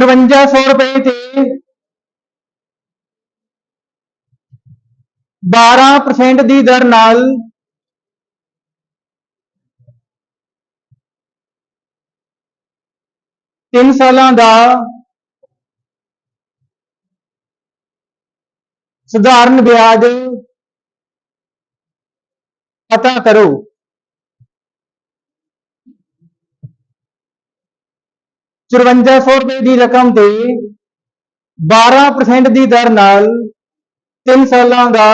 5400 ਰੁਪਏ ਤੇ 12% ਦੀ ਦਰ ਨਾਲ ਤਿੰਨ ਸਾਲਾਂ ਦਾ ਸਧਾਰਨ ਵਿਆਜ ਪਤਾ ਕਰੋ। ਚੁਰਵੰਜਾ ਸੌ ਰੁਪਏ ਦੀ ਰਕਮ ਤੇ 12% ਦੀ ਦਰ ਨਾਲ 3 ਸਾਲਾਂ ਦਾ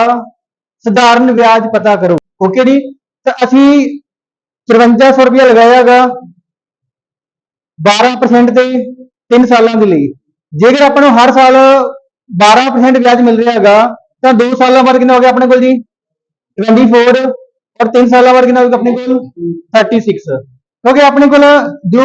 ਸਧਾਰਨ ਵਿਆਜ ਪਤਾ ਕਰੋ। ਓਕੇ ਜੀ? ਤਾਂ ਅਸੀਂ 5400 ਰੁਪਏ ਲਗਾਇਆਗਾ 12% ਤੇ 3 ਸਾਲਾਂ ਦੇ ਲਈ। ਜੇਕਰ ਆਪਾਂ ਨੂੰ ਹਰ ਸਾਲ 12% ਵਿਆਜ ਮਿਲ ਰਿਹਾ ਹੈਗਾ ਤਾਂ 2 ਸਾਲਾਂ ਬਾਅਦ ਕਿੰਨਾ ਹੋ ਗਿਆ ਆਪਣੇ ਕੋਲ ਜੀ? 24 ਔਰ 3 ਸਾਲਾਂ ਬਾਅਦ ਕਿੰਨਾ ਹੋ ਗਿਆ ਆਪਣੇ ਕੋਲ? 36 ਕਿਉਂਕਿ ਆਪਣੇ ਕੋਲ ਜੋ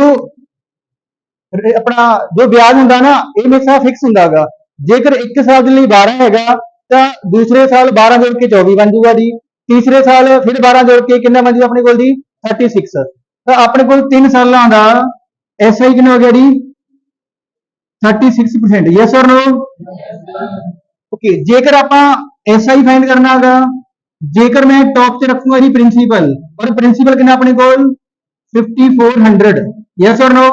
ਆਪਣਾ ਜੋ ਵਿਆਜ ਹੁੰਦਾ ਨਾ ਇਹ ਹਮੇਸ਼ਾ ਫਿਕਸ ਹੁੰਦਾਗਾ ਜੇਕਰ ਇੱਕ ਸਾਲ ਦੇ ਲਈ 12 ਹੈਗਾ ਤਾਂ ਦੂਸਰੇ ਸਾਲ 12 ਜੋੜ ਕੇ 24 ਬਣ ਜਾਊਗਾ ਜੀ ਤੀਸਰੇ ਸਾਲ ਫਿਰ 12 ਜੋੜ ਕੇ ਕਿੰਨਾ ਬਣ ਜਾਊਗਾ ਆਪਣੇ ਕੋਲ ਜੀ 36 ਤਾਂ ਆਪਣੇ ਕੋਲ 3 ਸਾਲਾਂ ਦਾ ਐਸਆਈ ਕਿੰਨਾ ਹੋ ਗਿਆ ਜੀ 36% ਯੈਸ অর ਨੋ ਓਕੇ ਜੇਕਰ ਆਪਾਂ ਐਸਆਈ ਫਾਈਂਡ ਕਰਨਾ ਹੈਗਾ ਜੇਕਰ ਮੈਂ ਟੌਪ ਤੇ ਰੱਖੂੰਗਾ ਜੀ ਪ੍ਰਿੰਸੀਪਲ ਔਰ ਪ੍ਰਿੰਸੀਪਲ ਕਿੰਨਾ ਆਪਣੇ ਕੋਲ 5400 ਯੈਸ অর ਨੋ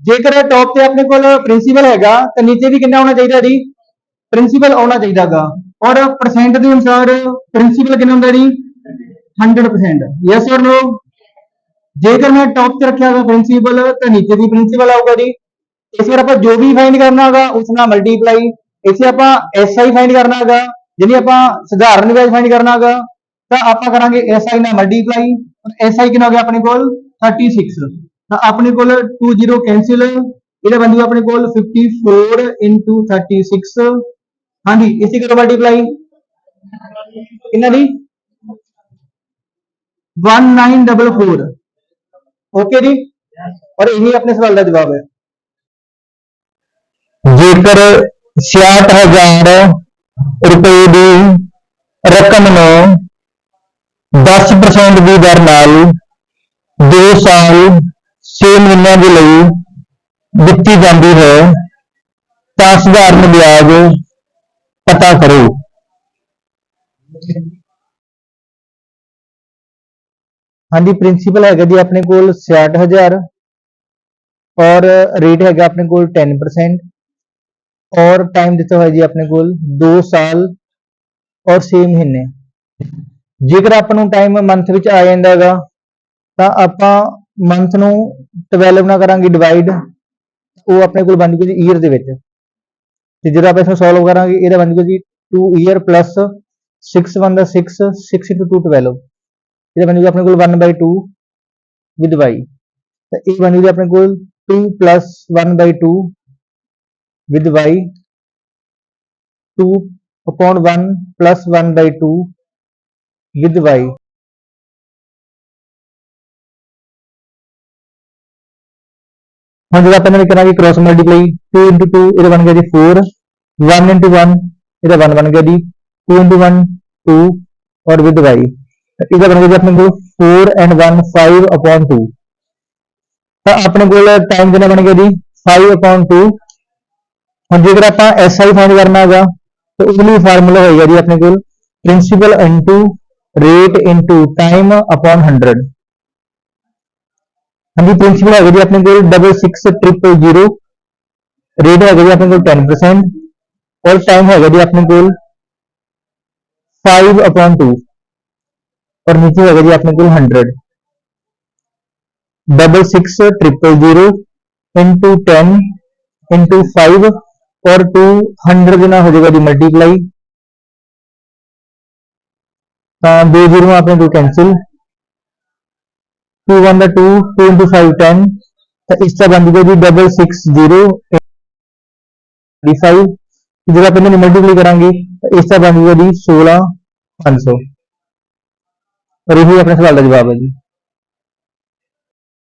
ਜੇਕਰ ਟੌਪ ਤੇ ਆਪਣੇ ਕੋਲ ਪ੍ਰਿੰਸੀਪਲ ਹੈਗਾ, ਤਾਂ ਨੀਚੇ ਵੀ ਕਿੰਨਾ ਹੋਣਾ ਚਾਹੀਦਾ ਜੀ? ਪ੍ਰਿੰਸੀਪਲ ਆਉਣਾ ਚਾਹੀਦਾਗਾ। ਔਰ ਪਰਸੈਂਟ ਦੇ ਅਨੁਸਾਰ ਪ੍ਰਿੰਸੀਪਲ ਕਿੰਨਾ ਹੁੰਦਾ ਜੀ? 100% ਯੈਸ অর ਨੋ ਜੇਕਰ ਮੈਂ ਟੌਪ ਤੇ ਰੱਖਿਆ ਹੋਗਾ ਪ੍ਰਿੰਸੀਪਲ ਤਾਂ ਨੀਚੇ ਵੀ ਪ੍ਰਿੰਸੀਪਲ ਆਊਗਾ ਜੀ। ਇਸ ਵਾਰ ਆਪਾਂ ਜੋ ਵੀ ਫਾਈਂਡ ਕਰਨਾ ਹੈਗਾ, ਉਸ ਨਾਲ ਮਲਟੀਪਲਾਈ ਇਸੇ ਆਪਾਂ ਐਸਆਈ ਫਾਈਂਡ ਕਰਨਾ ਹੈਗਾ ਜਿਹਨੇ ਆਪਾਂ ਸਧਾਰਨ ਵਿਆਜ ਫਾਈਂਡ ਕਰਨਾ ਹੈਗਾ, ਤਾਂ ਆਪਾਂ ਕਰਾਂਗੇ ਐਸਆਈ ਨਾਲ ਮਲਟੀਪਲਾਈ ਐਸਆਈ ਕਿੰਨਾ ਹੋ ਗਿਆ ਆਪਣੇ ਕੋਲ? 36 ਤਾਂ ਆਪਣੇ ਕੋਲ 20 ਕੈਂਸਲ ਇਹਦਾ ਬਣ ਆਪਣੇ ਕੋਲ 54 into 36 ਹਾਂਜੀ, ਇਸੇ ਕਰੋ ਮਲਟੀਪਲਾਈ ਕਿੰਨਾ ਦੀ? 1944 ਓਕੇ ਜੀ? ਔਰ ਇਹੀ ਆਪਣੇ ਸਵਾਲ ਦਾ ਜਵਾਬ ਹੈ। ਜੇਕਰ 66000 ਰੁਪਏ ਦੀ ਰਕਮ ਨੂੰ 10% ਦੀ ਦਰ ਨਾਲ 2 ਸਾਲ 6 ਮਹੀਨਿਆਂ ਦੇ ਲਈ ਦਿੱਤੀ ਜਾਂਦੀ ਹੈ, ਤਾਂ ਸਧਾਰਨ ਵਿਆਜ ਪਤਾ ਕਰੋ। ਹਾਂਜੀ ਪ੍ਰਿੰਸੀਪਲ ਹੈਗਾ ਜੀ ਆਪਣੇ ਕੋਲ 66000 ਔਰ ਰੇਟ ਹੈਗਾ ਆਪਣੇ ਕੋਲ 10% ਔਰ ਟਾਈਮ ਦਿੱਤਾ ਹੋਇਆ ਜੀ ਆਪਣੇ ਕੋਲ 2 ਸਾਲ ਔਰ 6 ਮਹੀਨੇ। ਜੇਕਰ ਆਪਾਂ ਨੂੰ ਟਾਈਮ ਮੰਥ ਵਿੱਚ ਆ ਜਾਂਦਾ ਹੈਗਾ, ਤਾਂ ਆਪਾਂ ਮੰਥ ਨੂੰ 12 ਨਾਲ ਕਰਾਂਗੇ ਡਿਵਾਈਡ ਉਹ ਆਪਣੇ ਕੋਲ ਬਣ ਜੂਗਾ ਜੀ ਈਅਰ ਦੇ ਵਿੱਚ। ਤੇ ਜਦੋਂ ਆਪਾਂ ਇਸਨੂੰ ਸੋਲਵ ਕਰਾਂਗੇ, ਇਹਦਾ ਬਣ ਜੂਗਾ ਜੀ 2 ਈਅਰ ਪਲੱਸ 6 1 ਦਾ 6 6 into 2 12 ਇਹਦਾ ਬਣ ਜੂਗਾ ਆਪਣੇ ਕੋਲ 1 by 2 with y ਤਾਂ ਇਹ ਬਣ ਜੂਗਾ ਆਪਣੇ ਕੋਲ 2 plus 1 by 2 with y 2 upon 1 plus 1 by 2 with y ਹੁਣ ਜਦੋਂ ਆਪਾਂ ਇਹਨਾਂ ਨੂੰ ਕਰਾਂਗੇ ਕ੍ਰੋਸ ਮਲਟੀਪਲਾਈ 2 into 2 ਇਹਦਾ ਬਣ ਗਿਆ ਜੀ 4 1 into 1 ਇਹਦਾ 1 ਬਣ ਗਿਆ ਜੀ 2 into 1 2 ਔਰ with y. ਤਾਂ ਇਹਦਾ ਬਣ ਗਿਆ ਜੀ ਆਪਣੇ ਕੋਲ 4 and 1 5 upon 2 ਤਾਂ ਆਪਣੇ ਕੋਲ ਟਾਈਮ ਕਿੰਨਾ ਬਣ ਗਿਆ ਜੀ 5 upon 2 ਹੁਣ ਜੇਕਰ ਆਪਾਂ SI ਫਾਈਂਡ ਕਰਨਾ ਹੈਗਾ ਤਾਂ ਉਹਦੇ ਲਈ ਫਾਰਮੂਲਾ ਹੋਏਗਾ ਜੀ ਆਪਣੇ ਕੋਲ principal into rate into time upon 100 ਹਾਂਜੀ ਪ੍ਰਿੰਸੀਪਲ ਹੈਗਾ ਜੀ ਆਪਣੇ ਕੋਲ 66000 ਰੇਟ ਹੈਗਾ ਜੀ ਆਪਣੇ ਕੋਲ 10% ਔਰ ਟਾਈਮ ਹੈਗਾ ਜੀ ਆਪਣੇ ਕੋਲ 5 upon 2 ਔਰ ਨੀਚੇ ਹੈਗਾ ਜੀ ਆਪਣੇ ਕੋਲ 100 double six triple zero into 10 into 5 ਔਰ 200 ਦੇ ਨਾਲ ਹੋ ਜਾਏਗਾ ਜੀ ਮਲਟੀਪਲਾਈ ਤਾਂ ਦੋ ਜ਼ੀਰੋ ਆਪਣੇ ਕੋਲ ਕੈਂਸਲ 2 1 ਦਾ 2 2 into 5 10 ਤਾਂ ਇਸ ਦਾ ਬਣ ਜੂਗਾ ਜੀ ਡਬਲ ਸਿਕਸ ਜ਼ੀਰੋ 5 ਜਦੋਂ ਆਪਾਂ ਇਹਨਾਂ ਮਲਟੀਪਲਾਈ ਕਰਾਂਗੇ, ਤਾਂ ਇਸ ਦਾ ਬਣ ਜੂਗਾ ਜੀ 16 500 ਔਰ ਇਹ ਆਪਣੇ ਸਵਾਲ ਦਾ ਜਵਾਬ ਹੈ ਜੀ।